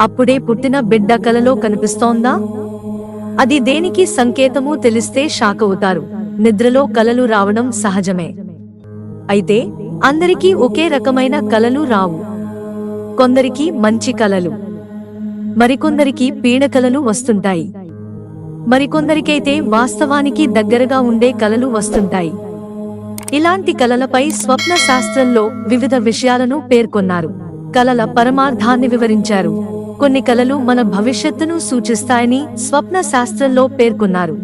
అప్పుడే పుట్టిన బిడ్డ కలలో కనిపిస్తోందా? అది దేనికి సంకేతమూ తెలిస్తే షాక్ అవుతారు. నిద్రలో కలలు రావడం సహజమే. అయితే అందరికీ ఒకే రకమైన కలలు రావు. కొందరికి మంచి కలలు. మరికొందరికి పీడకలలు వస్తుంటాయి. మరికొందరికైతే వాస్తవానికి దగ్గరగా ఉండే కలలు వస్తుంటాయి. ఇలాంటి కలలపై స్వప్న శాస్త్రంలో వివిధ విషయాలను పేర్కొన్నారు. కలల పరమార్థాన్ని వివరించారు. కొన్ని కలలు మన భవిష్యత్తును సూచిస్తాయని స్వప్న శాస్త్రంలో పేర్కొన్నారు.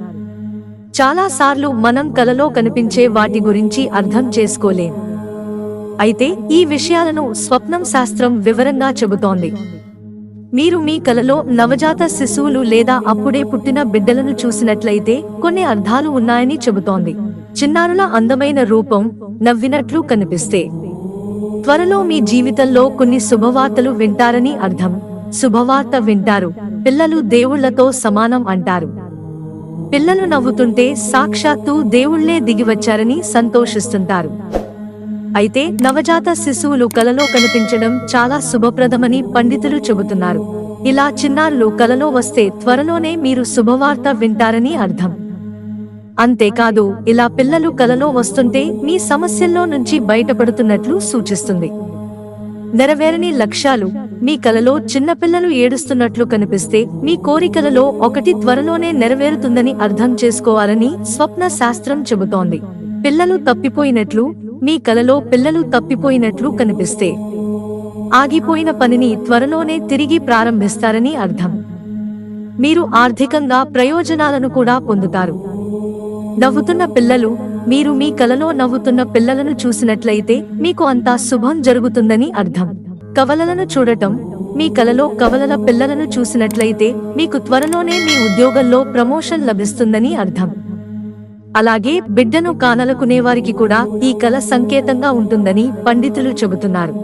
చాలా సార్లు మనం కలలో కనిపించే వాటి గురించి అర్థం చేసుకోలేం. అయితే ఈ విషయాలను స్వప్నం శాస్త్రం వివరంగా చెబుతోంది. మీరు మీ కలలో నవజాత శిశువులు లేదా అప్పుడే పుట్టిన బిడ్డలను చూసినట్లయితే కొన్ని అర్థాలు ఉన్నాయని చెబుతోంది. చిన్నారుల అందమైన రూపం నవ్వినట్లు కనిపిస్తే. త్వరలో మీ జీవితంలో కొన్ని శుభవార్తలు వింటారని అర్థం. శుభవార్త వింటారు. పిల్లలు దేవుళ్ళతో సమానం అంటారు. పిల్లలు నవ్వుతుంటే సాక్షాత్తు దేవుళ్ళే దిగివచ్చారని సంతోషిస్తుంటారు. అయితే నవజాత శిశువులు కలలో కనిపించడం చాలా శుభప్రదమని పండితులు చెబుతున్నారు. ఇలా చిన్నారులు కలలో వస్తే త్వరలోనే మీరు శుభవార్త వింటారని అర్థం. అంతేకాదు ఇలా పిల్లలు కలలో వస్తుంటే మీ సమస్యల్లో నుంచి బయటపడుతున్నట్లు సూచిస్తుంది. నెరవేరని లక్ష్యాలు మీ కలలో చిన్నపిల్లలు ఏడుస్తున్నట్లు కనిపిస్తే మీ కోరికలలో ఒకటి త్వరలోనే నెరవేరుతుందని అర్థం చేసుకోవాలని స్వప్న శాస్త్రం చెబుతోంది. పిల్లలు తప్పిపోయినట్లు మీ కలలో పిల్లలు తప్పిపోయినట్లు కనిపిస్తే ఆగిపోయిన పనిని త్వరలోనే తిరిగి ప్రారంభిస్తారని అర్థం. మీరు ఆర్థికంగా ప్రయోజనాలను కూడా పొందుతారు. నవ్వుతున్న పిల్లలు మీరు మీ కలలో నవ్వుతున్న పిల్లలను చూసినట్లయితే మీకు అంతా శుభం జరుగుతుందని అర్థం. కవలలను చూడటం మీ కలలో కవలల పిల్లలను చూసినట్లయితే మీకు త్వరలోనే మీ ఉద్యోగంలో ప్రమోషన్ లభిస్తుందని అర్థం. అలాగే బిడ్డను కానలకునేవారికి కూడా ఈ కల సంకేతంగా ఉంటుందని పండితులు చెబుతున్నారు.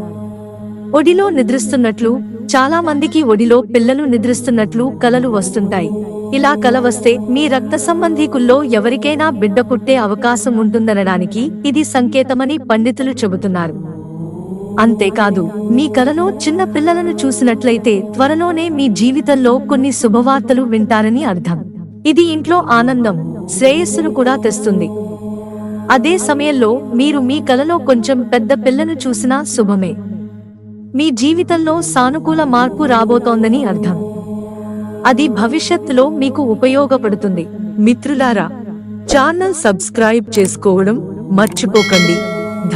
ఒడిలో నిద్రిస్తున్నట్లు చాలా మందికి ఒడిలో పిల్లలు నిద్రిస్తున్నట్లు కలలు వస్తుంటాయి. ఇలా కల వస్తే మీ రక్త సంబంధీకుల్లో ఎవరికైనా బిడ్డ పుట్టే అవకాశం ఉంటుందనడానికి ఇది సంకేతమని పండితులు చెబుతున్నారు. అంతేకాదు మీ కలలో చిన్న పిల్లలను చూసినట్లయితే త్వరలోనే మీ జీవితంలో కొన్ని శుభవార్తలు వింటారని అర్థం. ఇది ఇంట్లో ఆనందం శ్రేయస్సును కూడా తెస్తుంది. అదే సమయంలో మీరు మీ కలలో కొంచెం పెద్ద పిల్లను చూసినా శుభమే. మీ జీవితంలో సానుకూల మార్పు రాబోతోందని అర్థం. అది భవిష్యత్తులో మీకు ఉపయోగపడుతుంది. మిత్రులారా ఛానల్ సబ్స్క్రైబ్ చేసుకోవడం మర్చిపోకండి.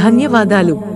ధన్యవాదాలు.